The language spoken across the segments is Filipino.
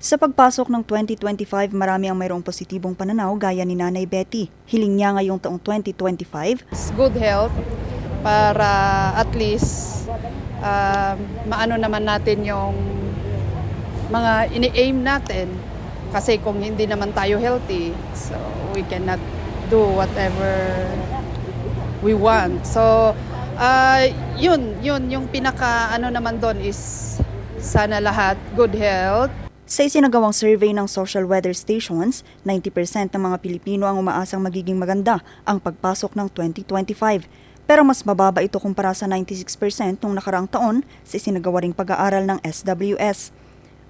Sa pagpasok ng 2025, marami ang mayroong positibong pananaw gaya ni Nanay Betty. Hiling niya ngayong taong 2025 It's good health para at least ah, maano naman natin yung mga ini-aim natin. Kasi kung hindi naman tayo healthy so we cannot do whatever we want. So ah, yun yun yung pinaka ano naman doon is sana lahat good health Sa isinagawang survey ng Social Weather Stations, 90% ng mga Pilipino ang umaasang magiging maganda ang pagpasok ng 2025. Pero mas mababa ito kumpara sa 96% nung nakaraang taon sa isinagawa ring pag-aaral ng SWS.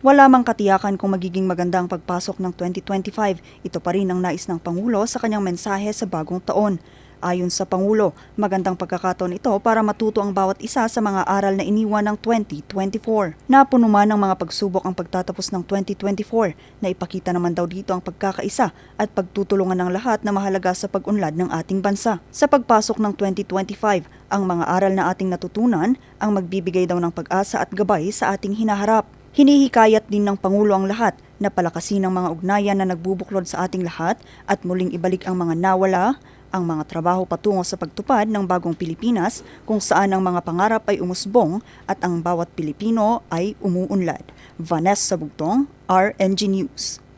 Wala mang katiyakan kung magiging maganda ang pagpasok ng 2025. Ito pa rin ang nais ng Pangulo sa kanyang mensahe sa bagong taon. Ayon sa Pangulo, magandang pagkakataon ito para matuto ang bawat isa sa mga aral na iniwan ng 2024. Napuno man ng mga pagsubok ang pagtatapos ng 2024 na ipakita naman daw dito ang pagkakaisa at pagtutulungan ng lahat na mahalaga sa pag-unlad ng ating bansa. Sa pagpasok ng 2025, ang mga aral na ating natutunan ang magbibigay daw ng pag-asa at gabay sa ating hinaharap. Hinihikayat din ng Pangulo ang lahat na palakasin ang mga ugnayan na nagbubuklod sa ating lahat at muling ibalik ang mga nawala, ang mga trabaho patungo sa pagtupad ng bagong Pilipinas kung saan ang mga pangarap ay umusbong at ang bawat Pilipino ay umuunlad. Vanessa Bugtong, RNG News.